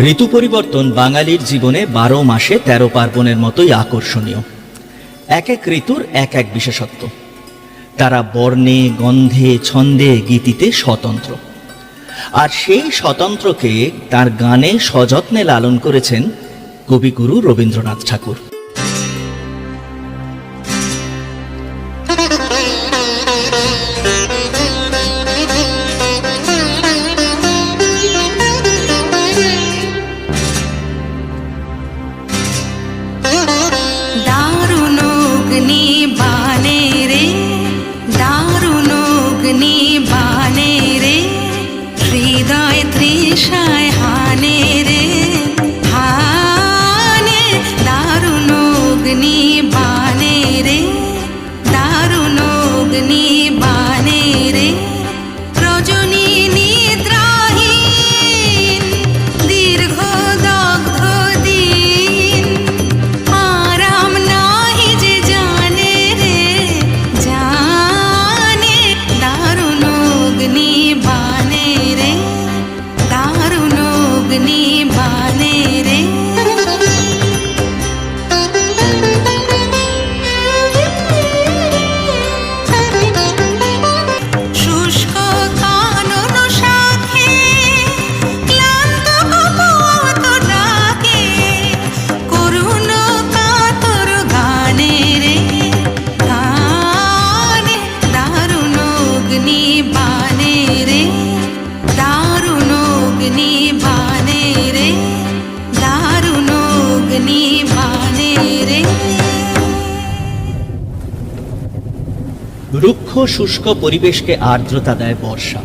ঋতু পরিবর্তন বাঙালির জীবনে বারো মাসে তেরো পার্বণের মতোই আকর্ষণীয়। এক এক ঋতুর এক এক বিশেষত্ব। তারা বর্ণে, গন্ধে, ছন্দে, গীতিতে স্বতন্ত্র। আর সেই স্বতন্ত্রকে তার গানে সযত্নে লালন করেছেন কবিগুরু রবীন্দ্রনাথ ঠাকুর। believe রুক্ষ শুষ্ক পরিবেশকে আর্দ্রতা দেয় বর্ষা।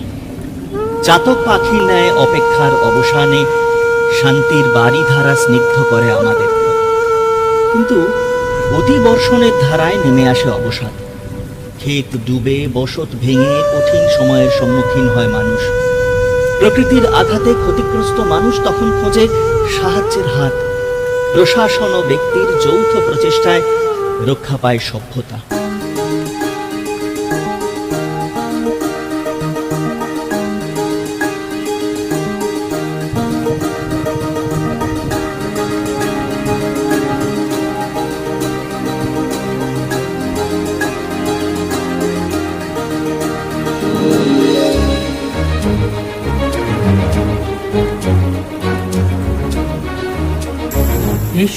চাতক পাখির ন্যায় অপেক্ষার অবসানে শান্তির বাড়িধারা স্নিগ্ধ করে আমাদের। কিন্তু অতিবর্ষণের ধারায় নেমে আসে অবসাদ। ক্ষেত ডুবে, বসত ভেঙে কঠিন সময়ের সম্মুখীন হয় মানুষ। প্রকৃতির আঘাতে ক্ষতিগ্রস্ত মানুষ তখন খোঁজে সাহায্যের হাত। প্রশাসন ও ব্যক্তির যৌথ প্রচেষ্টায় রক্ষা পায় সভ্যতা।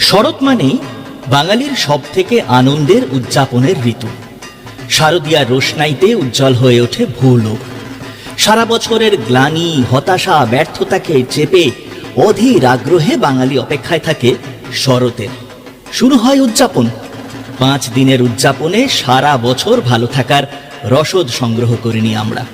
শরৎ মানেই বাঙালির সব থেকে আনন্দের উদযাপনের ঋতু। শারদীয়ার রোশনাইতে উজ্জ্বল হয়ে ওঠে ভূলোক সারা বছরের গ্লানি, হতাশা, ব্যর্থতাকে চেপে অধীর আগ্রহে বাঙালি অপেক্ষায় থাকে শরতের। শুরু হয় উদযাপন। পাঁচ দিনের উদযাপনে সারা বছর ভালো থাকার রসদ সংগ্রহ করিনি আমরা।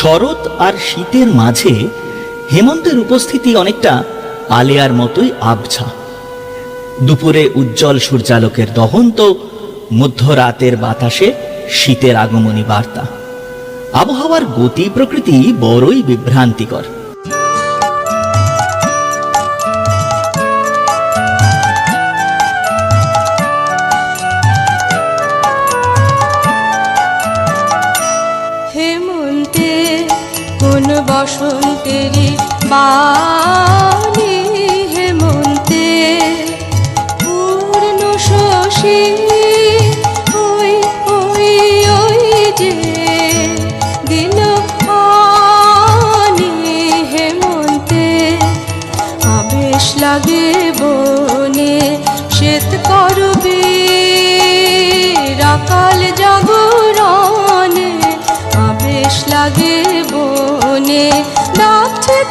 শরৎ আর শীতের মাঝে হেমন্তের উপস্থিতি অনেকটা আলেয়ার মতোই আবছা। দুপুরে উজ্জ্বল সূর্যালোকের দহন তো মধ্যরাতের বাতাসে শীতের আগমনী বার্তা। আবহাওয়ার গতি প্রকৃতি বড়ই বিভ্রান্তিকর। কোন বসন্তেরই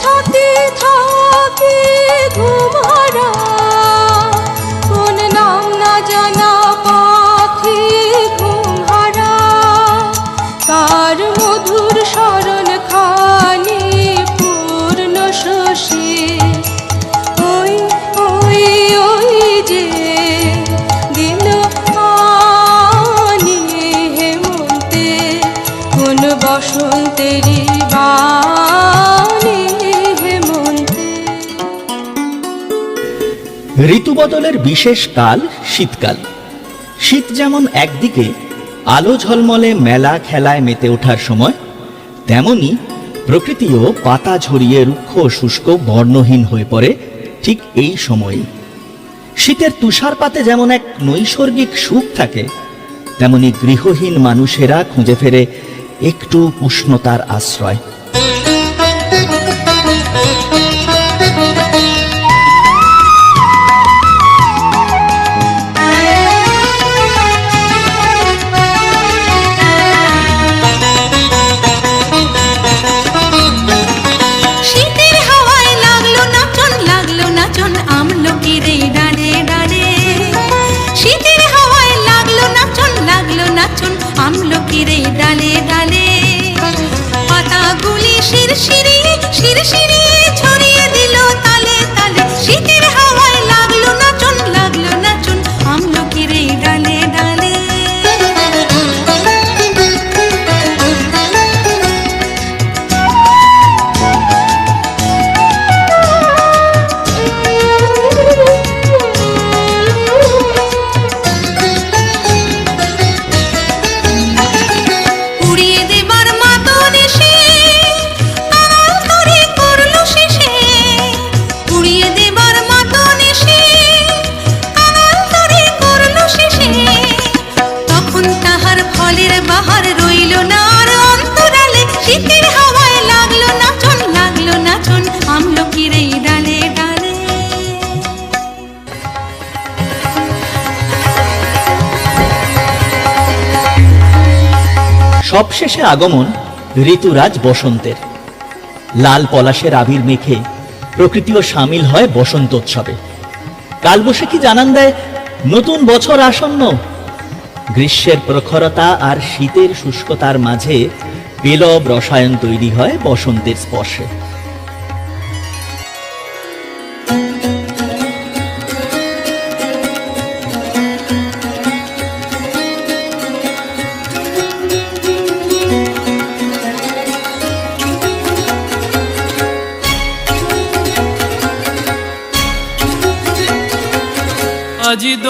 থাকি থাকি ঘুমারা। কোন নাম জানা পাখি ঘুমহারা। কার মধুর স্মরণ খানি পূর্ণ শশী। ওই ওই যে দিল আনি হেমন্তে কোন বসন্তেরই বাণী ঋতু বদলের বিশেষ কাল শীতকাল। শীত যেমন একদিকে আলো ঝলমলে মেলা খেলায় মেতে ওঠার সময়, তেমনি প্রকৃতিও পাতা ঝরিয়ে রুক্ষ শুষ্ক বর্ণহীন হয়ে পড়ে ঠিক এই সময়ে শীতের তুষারপাতে যেমন এক নৈসর্গিক সুখ থাকে, তেমনি গৃহহীন মানুষেরা খুঁজে ফেরে একটু উষ্ণতার আশ্রয়। সবশেষে আগমন ঋতুরাজ বসন্তের। লাল পলাশের আবির মেখে প্রকৃতিও সামিল হয় বসন্ত বসন্তোৎসবে কালবৈশাখী জানান দেয় নতুন বছর আসন্ন? গ্রীষ্মের প্রখরতা আর শীতের শুষ্কতার মাঝে পেলব রসায়ন তৈরি হয় বসন্তের স্পর্শে।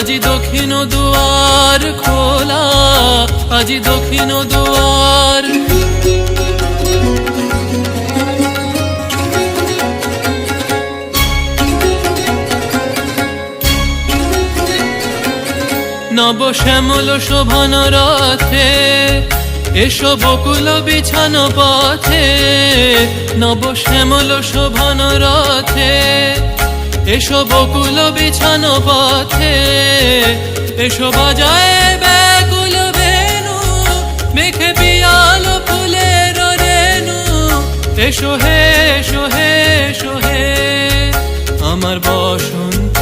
আজি দক্ষিণ দুয়ার খোলা, আজি দক্ষিণ দুয়ার। নব শ্যামল শোভন রথে, এসো বকুল বিছানো পথে। নব শ্যামল শোভন রথে এসো বকুল বিছানো পথে, এসো বাজায় ব্যাকুল বেনু মেঘে পিয়াল ফুলের রেনু এসো হে এসো হে এসো হে, আমার বসন্ত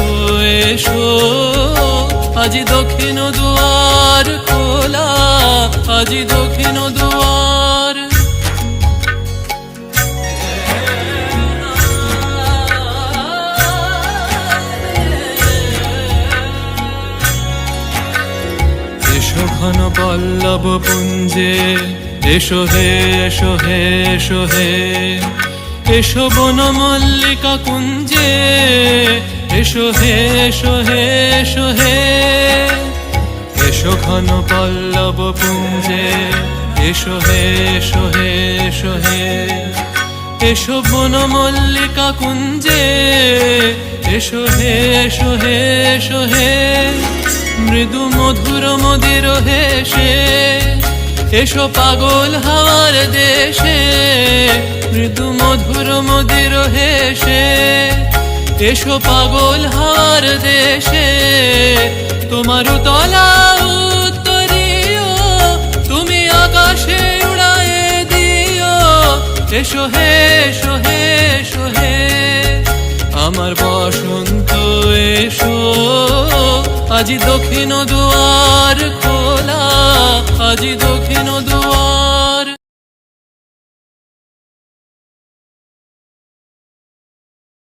এসো। আজি দক্ষিণ দুয়ার খোলা, আজি দক্ষিণ পল্লব পুঞ্জে এসো হে এসো হে এসো হে। এসো বন মল্লিকা কুঞ্জে। এসো হে এসো হে এসো হে। এসো ঘন পল্লব পুঞ্জে। এসো হে এসো হে এসো হে। এসো বন মল্লিকা কুঞ্জে। এসো হে এসো হে এসো হে। মৃদু মধুর মদির হেসে এসো পাগল হাওয়ার দেশে। মৃদু মধুর মদির হেসে এসো পাগল হাওয়ার দেশে। তোমার তলা উত্তরীয়, তুমি আকাশে উড়ায় দিও। এসো হে এসো হে এসো হে। আমার বসন্ত এসো। আজি দক্ষিণ দুয়ার খোলা আজি দক্ষিণ দুয়ার